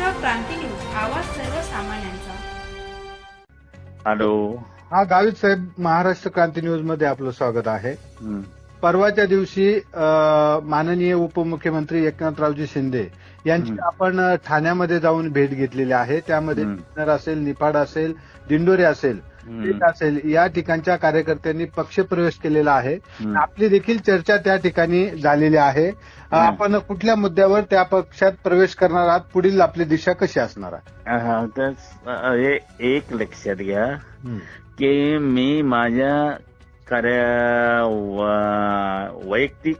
Maharashtra Kranti news आवाज सर्वसामान्यांचा hello हा गावित साहेब महाराष्ट्र क्रांती न्यूजमध्ये आपलं स्वागत आहे हं. परवाच्या दिवशी माननीय उपमुख्यमंत्री एकनाथरावजी शिंदे यांची. आपण ठाण्यामध्ये जाऊन भेट घेतलेली आहे त्यामध्ये हं. असेल निफाड असेल दिंडोरे असेल. पेठ असेल. या ठिकाणच्या कार्यकर्त्यांनी पक्षप्रवेश केलेला आहे. आपली देखील चर्चा त्या ठिकाणी झालेली आहे. आपण कुठल्या मुद्द्यावर त्या पक्षात प्रवेश करणार आहात? पुढील आपली दिशा कशी असणार आहे? एक लक्षात घ्या. की मी माझ्या कार्य वैयक्तिक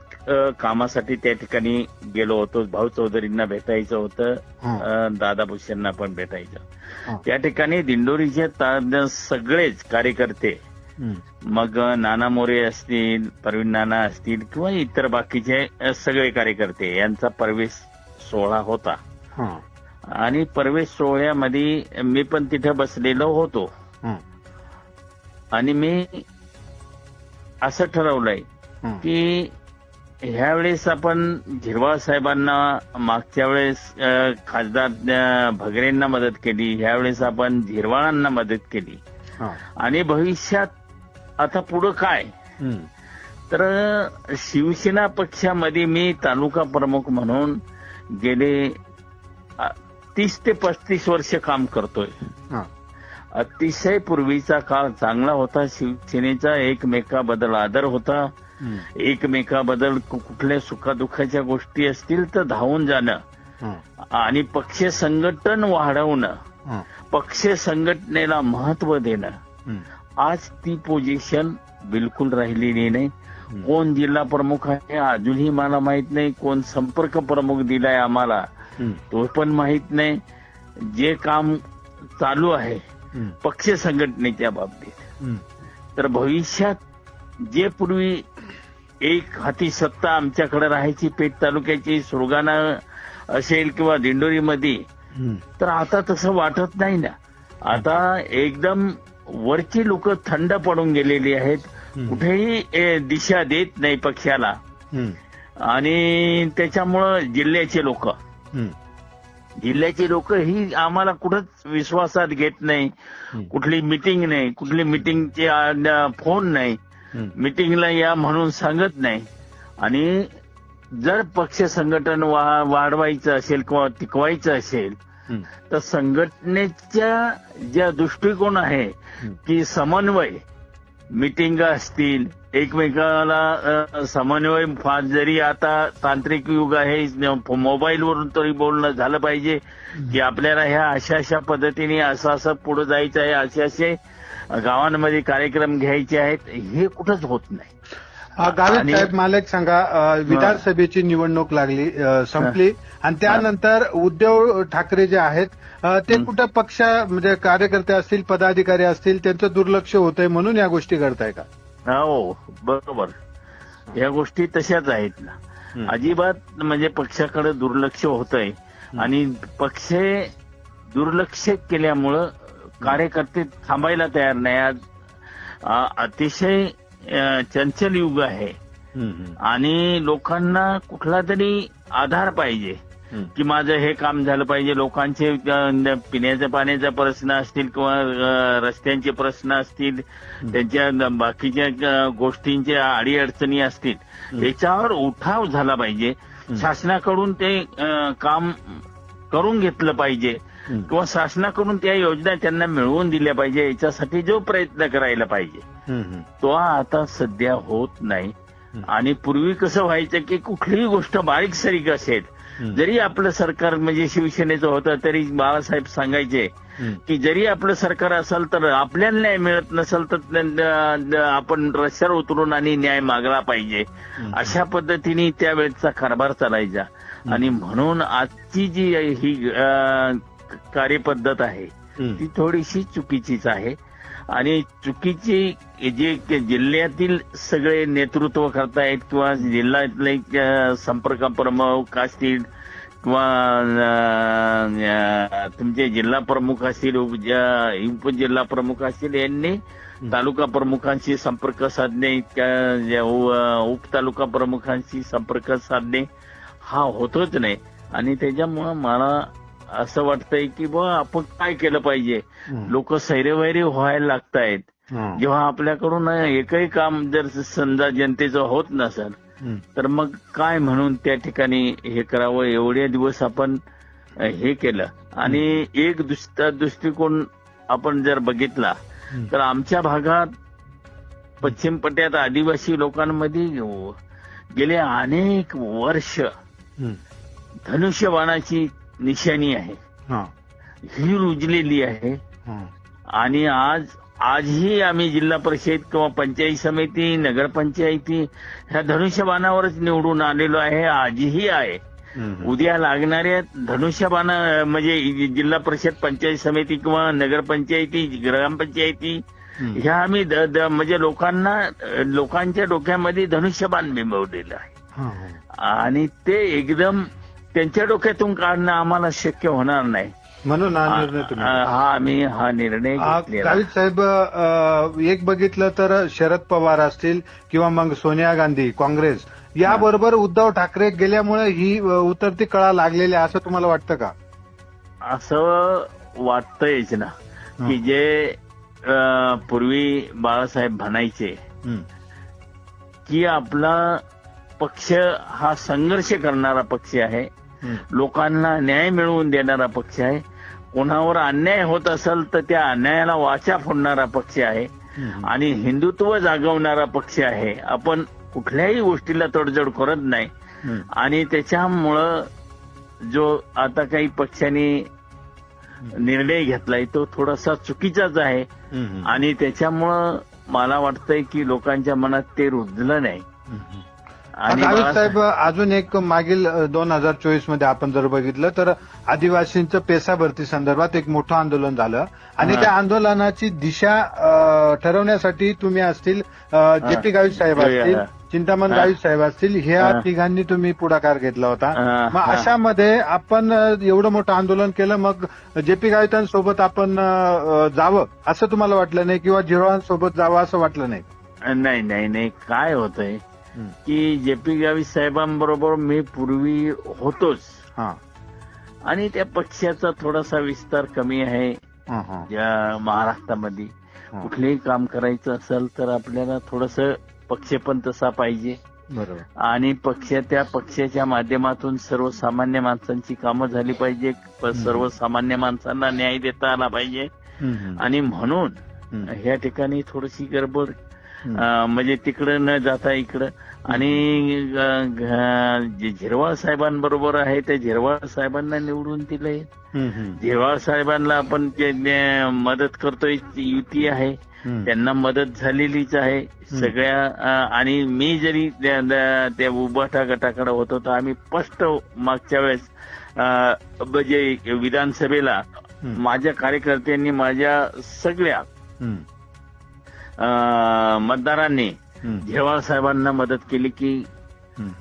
कामासाठी त्या ठिकाणी गेलो होतो भाऊ चौधरींना भेटायचं होतं दादा भुसेंना पण भेटायचं. त्या ठिकाणी दिंडोरीचे सगळेच कार्यकर्ते. मग नाना मोरे असतील प्रवीण नाना असतील किंवा इतर बाकीचे सगळे कार्यकर्ते यांचा प्रवेश सोहळा होता. आणि प्रवेश सोहळ्यामध्ये मी पण तिथे बसलेलो होतो. आणि मी असं ठरवलंय. की ह्या वेळेस आपण झिरवाळ साहेबांना मागच्या वेळेस खासदार भगरेंना मदत केली ह्या वेळेस आपण झिरवाळांना मदत केली. आणि भविष्यात आता पुढं काय. तर शिवसेना पक्षामध्ये मी तालुका प्रमुख म्हणून गेले तीस ते पस्तीस वर्ष काम करतोय. अतिशय पूर्वीचा काळ चांगला होता शिवसेनेचा एकमेकाबद्दल आदर होता. एकमेकाबद्दल कुठल्या सुखादुःखाच्या गोष्टी असतील तर धावून जाणं. आणि पक्ष संघटन वाढवणं. पक्ष संघटनेला महत्त्व देणं. आज ती पोझिशन बिलकुल राहिलेली नाही. कोण जिल्हा प्रमुख आहे अजूनही मला माहीत नाही कोण संपर्क प्रमुख दिलाय आम्हाला. तो पण माहीत नाही जे काम चालू आहे. पक्ष संघटनेच्या बाबतीत. तर भविष्यात जे पूर्वी एक हाती सत्ता आमच्याकडे राहायची पेठ तालुक्याची सुरगाणा असेल किंवा दिंडोरीमध्ये. तर आता तसं वाटत नाही ना आता एकदम वरची लोक थंड पडून गेलेली आहेत. कुठेही दिशा देत नाही पक्षाला. आणि त्याच्यामुळं जिल्ह्याचे लोक. जिल्ह्याची लोक ही आम्हाला कुठंच विश्वासात घेत नाही. कुठली मिटिंग नाही कुठली मिटिंगचे फोन नाही. मिटिंगला या म्हणून सांगत नाही आणि जर पक्ष संघटन वाढवायचं असेल किंवा टिकवायचं असेल. तर संघटनेच्या ज्या दृष्टिकोन आहे. की समन्वय मिटिंग असतील. एकमेकाला समन्वय फार जरी आता तांत्रिक युग आहे मोबाईलवरून तरी बोलणं झालं पाहिजे की आपल्याला ह्या अशा अशा पद्धतीने असं असं पुढे जायचं आहे असे असे गावांमध्ये कार्यक्रम घ्यायचे आहेत हे कुठंच होत नाही. गावित साहेब मला एक सांगा विधानसभेची निवडणूक लागली संपली आणि त्यानंतर उद्धव ठाकरे जे आहेत ते. कुठं पक्ष म्हणजे कार्यकर्ते असतील पदाधिकारी असतील त्यांचं दुर्लक्ष होतंय म्हणून या गोष्टी घडताय का? हो बरोबर. या गोष्टी तशाच आहेत ना. अजिबात म्हणजे पक्षाकडे दुर्लक्ष होतंय. आणि पक्ष दुर्लक्ष केल्यामुळं कार्यकर्ते थांबायला तयार नाही. आज अतिशय चंचल युग आहे आणि लोकांना कुठला तरी आधार पाहिजे. की माझं हे काम झालं पाहिजे लोकांचे अ, पिण्याच्या पाण्याचा प्रश्न असतील किंवा रस्त्यांचे प्रश्न असतील त्यांच्या बाकीच्या गोष्टींच्या अडीअडचणी असतील. त्याच्यावर उठाव झाला पाहिजे. शासनाकडून ते काम करून घेतलं पाहिजे. किंवा शासनाकडून त्या योजना त्यांना मिळवून दिल्या पाहिजे याच्यासाठी जो प्रयत्न करायला पाहिजे तो आता सध्या होत नाही. आणि पूर्वी कसं व्हायचं की कुठलीही गोष्ट बारीक सारीक असेल. जरी आपलं सरकार म्हणजे शिवसेनेचं होतं तरी बाळासाहेब सांगायचे. की जरी आपलं सरकार असेल तर आपल्याला न्याय मिळत नसेल तर आपण रस्त्यावर उतरून आणि न्याय मागला पाहिजे. अशा पद्धतीने त्यावेळेचा कारभार चालायचा आणि म्हणून आजची जी ही कार्यपद्धत आहे. ती थोडीशी चुकीचीच आहे. आणि चुकीची जे जिल्ह्यातील सगळे नेतृत्व करतायत किंवा जिल्ह्यातले संपर्क प्रमुख असतील किंवा तुमचे जिल्हा प्रमुख असतील उप उपजिल्हा प्रमुख असतील यांनी तालुका प्रमुखांशी संपर्क साधणे उपतालुका प्रमुखांशी संपर्क साधणे हा होतोच नाही. आणि त्याच्यामुळं मला असं वाटतंय की बुवा आपण काय केलं पाहिजे. लोक सैरेवैरे व्हायला लागतायत. जेव्हा आपल्याकडून एकही काम जर समजा जनतेचं होत नसेल. तर मग काय म्हणून त्या ठिकाणी हे करावं एवढे दिवस आपण हे केलं आणि एक दृष्टिकोन आपण जर बघितला. तर आमच्या भागात पश्चिम पट्ट्यात आदिवासी लोकांमध्ये गेले अनेक वर्ष. धनुष्यबाणाची निशाणी आहे हं. ही रुजलेली आहे हं. आणि आज आजही आम्ही जिल्हा परिषद किंवा पंचायत समिती नगरपंचायती ह्या धनुष्यबाणावरच निवडून आलेलो आहे आजही आहे. उद्या लागणाऱ्या धनुष्यबाण म्हणजे जिल्हा परिषद पंचायत समिती किंवा नगरपंचायती ग्रामपंचायती. ह्या आम्ही द- द- म्हणजे लोकांना लोकांच्या डोक्यामध्ये धनुष्यबाण बिंबवलेलं आहे हं. हं. आणि ते एकदम त्यांच्या डोक्यातून काढणं आम्हाला शक्य होणार नाही. म्हणून हा निर्णय तुम्ही हा आम्ही हा निर्णय आ, घेतलेला. गावित साहेब अ, एक बघितलं तर शरद पवार असतील किंवा मग सोनिया गांधी काँग्रेस याबरोबर उद्धव ठाकरे गेल्यामुळे ही अ, उतरती कळा लागलेली आहे असं तुम्हाला वाटतं का? असं वाटतंयच ना की जे अं, पूर्वी बाळासाहेब म्हणायचे हं. की आपला पक्ष हा संघर्ष करणारा पक्ष आहे. लोकांना न्याय मिळवून देणारा पक्ष आहे कोणावर अन्याय होत असेल तर त्या अन्यायाला वाचा फोडणारा पक्ष आहे. आणि हिंदुत्व जागवणारा पक्ष आहे आपण कुठल्याही गोष्टीला तडजोड करत नाही. आणि त्याच्यामुळं जो आता काही पक्षांनी निर्णय घेतलाय तो थोडासा चुकीचाच आहे. आणि त्याच्यामुळं मला वाटतंय की लोकांच्या मनात ते रुजलं नाही. आणि साहेब अजून एक मागील दोन हजार चोवीसमध्ये आपण जर बघितलं तर आदिवासींचं पेसा भरती संदर्भात एक मोठं आंदोलन झालं आणि हा. त्या आंदोलनाची दिशा ठरवण्यासाठी तुम्ही असतील जे पी गावित साहेब हा. असतील चिंतामण हा. गावित साहेब असतील ह्या हा. तिघांनी तुम्ही पुढाकार घेतला होता हा. मग हा. अशामध्ये आपण एवढं मोठं आंदोलन केलं मग जे पी गावितांसोबत आपण जावं असं तुम्हाला वाटलं नाही किंवा झिरोवांसोबत जावं असं वाटलं नाही नाही नाही नाही काय होतंय हं. की जे पी गावी साहेबांबरोबर मी पूर्वी होतोच. हा. आणि त्या पक्षाचा थोडासा विस्तार कमी आहे. या महाराष्ट्रामध्ये. कुठलेही काम करायचं असेल तर आपल्याला थोडस पक्ष पण तसा पाहिजे. बरोबर. आणि पक्ष त्या पक्षाच्या माध्यमातून सर्वसामान्य माणसांची कामं झाली पाहिजे. सर्वसामान्य माणसांना न्याय देता आला पाहिजे. आणि म्हणून. ह्या ठिकाणी थोडीशी गडबड म्हणजे तिकडं न जाता इकडं. आणि जे झिरवाळ साहेबांबरोबर आहे त्या झिरवाळ साहेबांना निवडून दिलंय. झिरवाळ साहेबांना आपण जे- मदत करतोय युती आहे. त्यांना मदत झालेलीच आहे. सगळ्या आणि मी जरी त्या- उभाटा गटाकडे होतो तर आम्ही स्पष्ट मागच्या वेळेस म्हणजे विधानसभेला. माझ्या कार्यकर्त्यांनी माझ्या सगळ्या मतदारांनी. झेवाळ साहेबांना मदत केली की.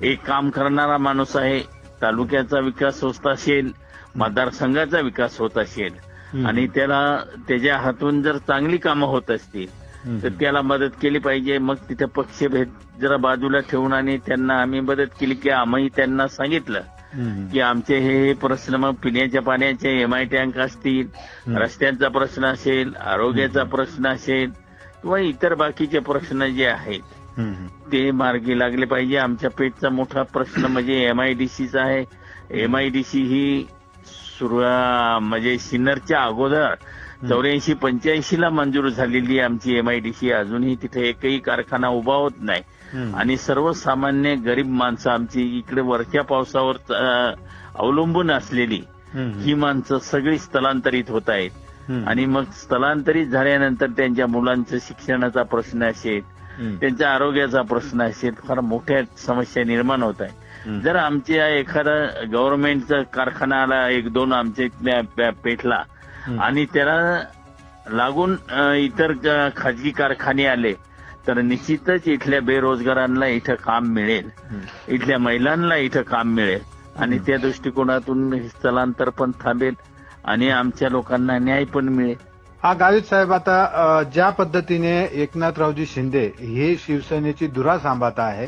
एक काम करणारा माणूस आहे तालुक्याचा विकास होत असेल मतदारसंघाचा विकास होत असेल. आणि त्याला त्याच्या हातून जर चांगली कामं होत असतील. तर त्याला मदत केली पाहिजे मग तिथे पक्षभेद जरा बाजूला ठेवून आणि त्यांना आम्ही मदत केली की आम्ही त्यांना सांगितलं. की आमचे हे हे प्रश्न मग पिण्याच्या पाण्याचे एमआय टँक असतील. रस्त्यांचा प्रश्न असेल आरोग्याचा प्रश्न असेल किंवा इतर बाकीचे प्रश्न जे आहेत. ते मार्गी लागले पाहिजे आमच्या पेठचा मोठा प्रश्न म्हणजे एमआयडीसीचा आहे एमआयडीसी ही सुरू म्हणजे सिन्नरच्या अगोदर चौऱ्याऐंशी पंच्याऐंशी ला मंजूर झालेली आमची एमआयडीसी अजूनही तिथे एकही कारखाना उभा होत नाही. आणि सर्वसामान्य गरीब माणसं आमची इकडे वरच्या पावसावर अवलंबून असलेली हं. माणसं सगळी स्थलांतरित होत आहेत. आणि मग स्थलांतरित झाल्यानंतर त्यांच्या मुलांचं शिक्षणाचा प्रश्न असेल. त्यांच्या आरोग्याचा प्रश्न असेल फार मोठ्या समस्या निर्माण होत आहे. जर आमच्या एखादा गव्हर्नमेंटचा कारखाना आला एक दोन आमच्या इथल्या पे- पेठला हं. आणि त्याला लागून इतर खाजगी कारखाने आले तर निश्चितच इथल्या बेरोजगारांना इथं काम मिळेल. इथल्या महिलांना इथं काम मिळेल आणि त्या दृष्टिकोनातून स्थलांतर पण थांबेल आणि आमच्या लोकांना न्याय पण मिळेल. हा गावित साहेब आता ज्या पद्धतीने एकनाथरावजी शिंदे हे शिवसेनेची धुरा सांभाळत आहे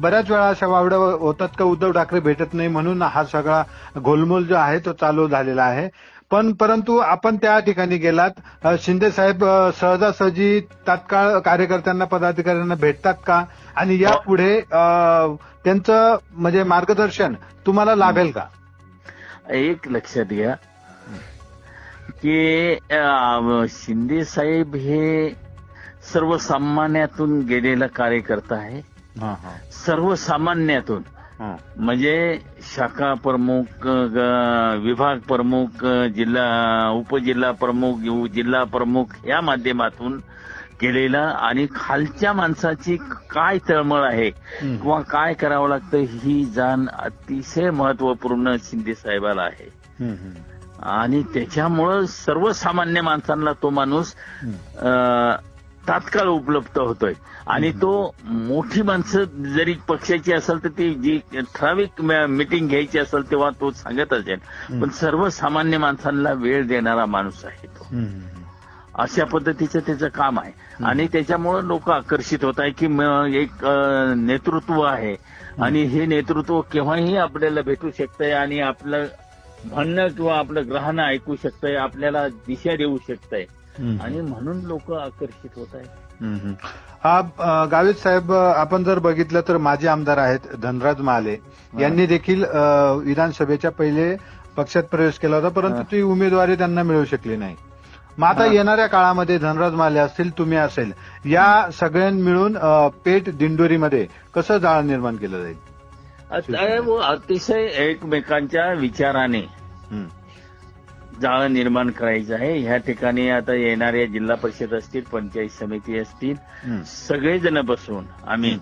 बऱ्याच वेळा अशा वावड्या होतात का उद्धव ठाकरे भेटत नाही म्हणून हा सगळा गोलमोल जो आहे तो चालू झालेला आहे. पण परंतु आपण त्या ठिकाणी गेलात शिंदे साहेब सहजासहजी तात्काळ कार्यकर्त्यांना पदाधिकाऱ्यांना भेटतात का? आणि यापुढे त्यांचं म्हणजे मार्गदर्शन तुम्हाला लाभेल का? एक लक्षात घ्या की शिंदे साहेब हे सर्वसामान्यातून गेलेला कार्यकर्ता आहे. सर्वसामान्यातून. म्हणजे शाखा प्रमुख विभाग प्रमुख जिल्हा उपजिल्हा प्रमुख जिल्हा प्रमुख या माध्यमातून केलेला आणि खालच्या माणसाची काय तळमळ आहे किंवा काय करावं लागतं ही जाण अतिशय महत्त्वपूर्ण शिंदे साहेबाला आहे. आणि त्याच्यामुळं सर्वसामान्य माणसांना तो माणूस तात्काळ उपलब्ध होतोय. आणि तो मोठी माणसं जरी पक्षाची असेल तर ती जी ठराविक मिटिंग घ्यायची असेल तेव्हा तो सांगत असेल पण सर्वसामान्य माणसांना वेळ देणारा माणूस आहे तो. अशा पद्धतीचं त्याचं काम आहे. आणि त्याच्यामुळं लोक आकर्षित होत आहे की एक नेतृत्व आहे. आणि हे नेतृत्व केव्हाही आपल्याला भेटू शकतंय आणि आपलं म्हणणं किंवा आपलं ग्रहानं ऐकू शकतंय आपल्याला दिशा देऊ शकतंय. आणि म्हणून लोक आकर्षित होत आहेत. हा गावित साहेब आपण जर बघितलं तर माजी आमदार आहेत धनराज महाले यांनी देखील विधानसभेच्या पहिले पक्षात प्रवेश केला होता परंतु. ती उमेदवारी त्यांना मिळू शकली नाही. मग आता. येणाऱ्या काळामध्ये धनराज माले असतील तुम्ही असेल या सगळ्यां मिळून अ, पेठ दिंडोरीमध्ये कसं जाळ निर्माण केलं जाईल आता व अतिशय एकमेकांच्या विचाराने हम्म. जाळं निर्माण करायचं आहे ह्या ठिकाणी आता येणाऱ्या जिल्हा परिषद असतील पंचायत समिती असतील. सगळेजण बसून आम्ही.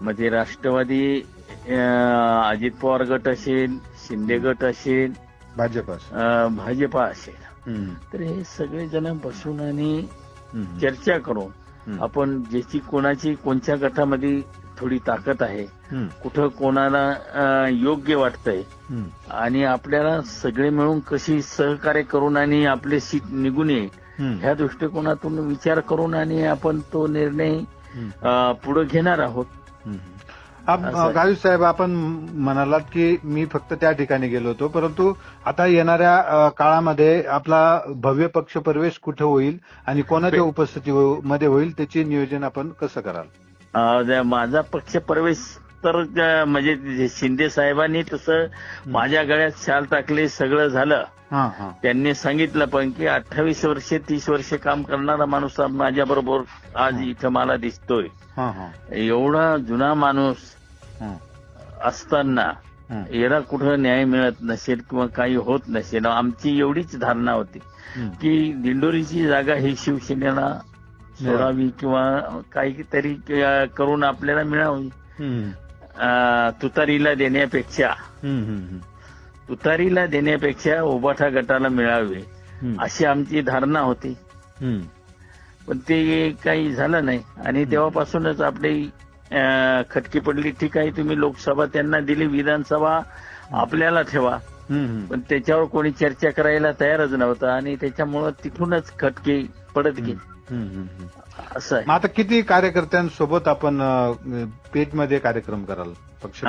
मग ते राष्ट्रवादी अं, अजित पवार गट असेल शिंदे गट असेल भाजप अं, भाजपा असेल. तर हे सगळेजण बसून आणि. चर्चा करून. आपण ज्याची कोणाची कोणत्या गटामध्ये थोडी ताकद आहे. कुठं कोणाला योग्य वाटतंय. आणि आपल्याला सगळे मिळून कशी सहकार्य करून आणि आपले सीट निघून येईल. ह्या दृष्टिकोनातून विचार करून आणि आपण तो निर्णय पुढे घेणार आहोत गावित साहेब आपण म्हणालात की मी फक्त त्या ठिकाणी गेलो होतो परंतु आता येणाऱ्या काळामध्ये आपला भव्य पक्ष प्रवेश कुठे होईल आणि कोणाच्या उपस्थितीमध्ये होईल त्याचे नियोजन आपण कसं कराल? माझा पक्ष प्रवेश तर म्हणजे शिंदे साहेबांनी तसं माझ्या गळ्यात शाल टाकले सगळं झालं. हा हा. त्यांनी सांगितलं पण की अठ्ठावीस वर्षे तीस वर्षे काम करणारा माणूस माझ्या बरोबर आज इथं मला दिसतोय. हा हा. एवढा जुना माणूस हा, असताना. याला कुठं न्याय मिळत नसेल किंवा काही होत नसेल आमची एवढीच धारणा होती. की दिंडोरीची जागा ही शिवसेनेला सोडावी किंवा काहीतरी करून आपल्याला मिळावी तुतारीला देण्यापेक्षा तुतारीला देण्यापेक्षा उबाठा गटाला मिळावे. अशी आमची धारणा होती. पण ते काही झालं नाही आणि तेव्हापासूनच आपली खटकी पडली ठीक आहे तुम्ही लोकसभा त्यांना दिली विधानसभा आपल्याला ठेवा. पण त्याच्यावर कोणी चर्चा करायला तयारच नव्हता आणि त्याच्यामुळं तिथूनच खटकी पडत गेली. असं आता किती कार्यकर्त्यांसोबत आपण पेठमध्ये कार्यक्रम कराल पक्ष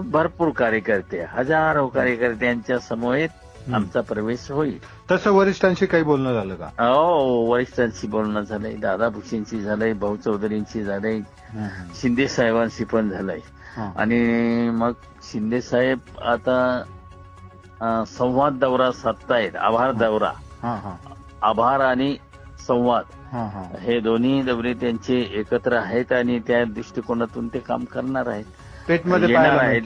भरपूर कार्यकर्ते हजारो कार्यकर्त्यांच्या समवेत हम्म. आमचा प्रवेश होईल. तसं वरिष्ठांशी काही बोलणं झालं का? हो वरिष्ठांशी बोलणं झालंय दादा भुसेंशी झालंय भाऊ चौधरींशी झालंय शिंदे साहेबांशी पण झालंय. आणि मग शिंदे साहेब आता संवाद दौरा साधतायत आभार दौरा. आभार आणि संवाद. हा दोन्ही दौरे त्यांचे एकत्र आहेत आणि त्या दृष्टिकोनातून ते काम करणार आहेत. येणार आहेत.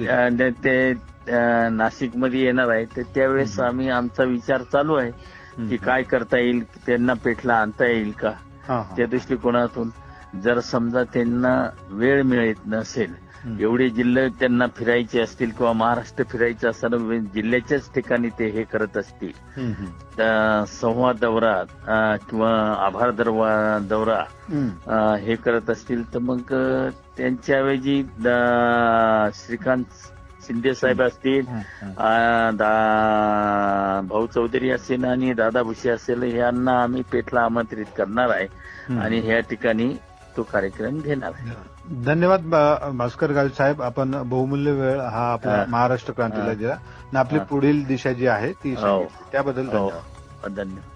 ते- ते नाशिकमध्ये येणार आहेत तर त्यावेळेस आम्ही आमचा विचार चालू आहे की काय करता येईल त्यांना पेठला आणता येईल का. त्या दृष्टिकोनातून जर समजा त्यांना वेळ मिळत नसेल. एवढे जिल्हे त्यांना फिरायचे असतील किंवा महाराष्ट्र फिरायचं असताना जिल्ह्याच्याच ठिकाणी ते हे करत असतील. संवाद दौरा किंवा आभार दरवा दौरा हे करत असतील तर मग त्यांच्याऐवजी श्रीकांत शिंदे साहेब असतील भाऊ चौधरी असेल आणि दादा भुसे असेल यांना आम्ही पेठला आमंत्रित करणार आहे. आणि ह्या ठिकाणी तो कार्यक्रम घेणार आहे धन्यवाद भास्कर गावी साहेब आपण बहुमूल्य वेळ हा आपला. महाराष्ट्र क्रांतीला. दिला आणि आपली. पुढील दिशा जी आहे ती हो. त्याबद्दल हो धन्यवाद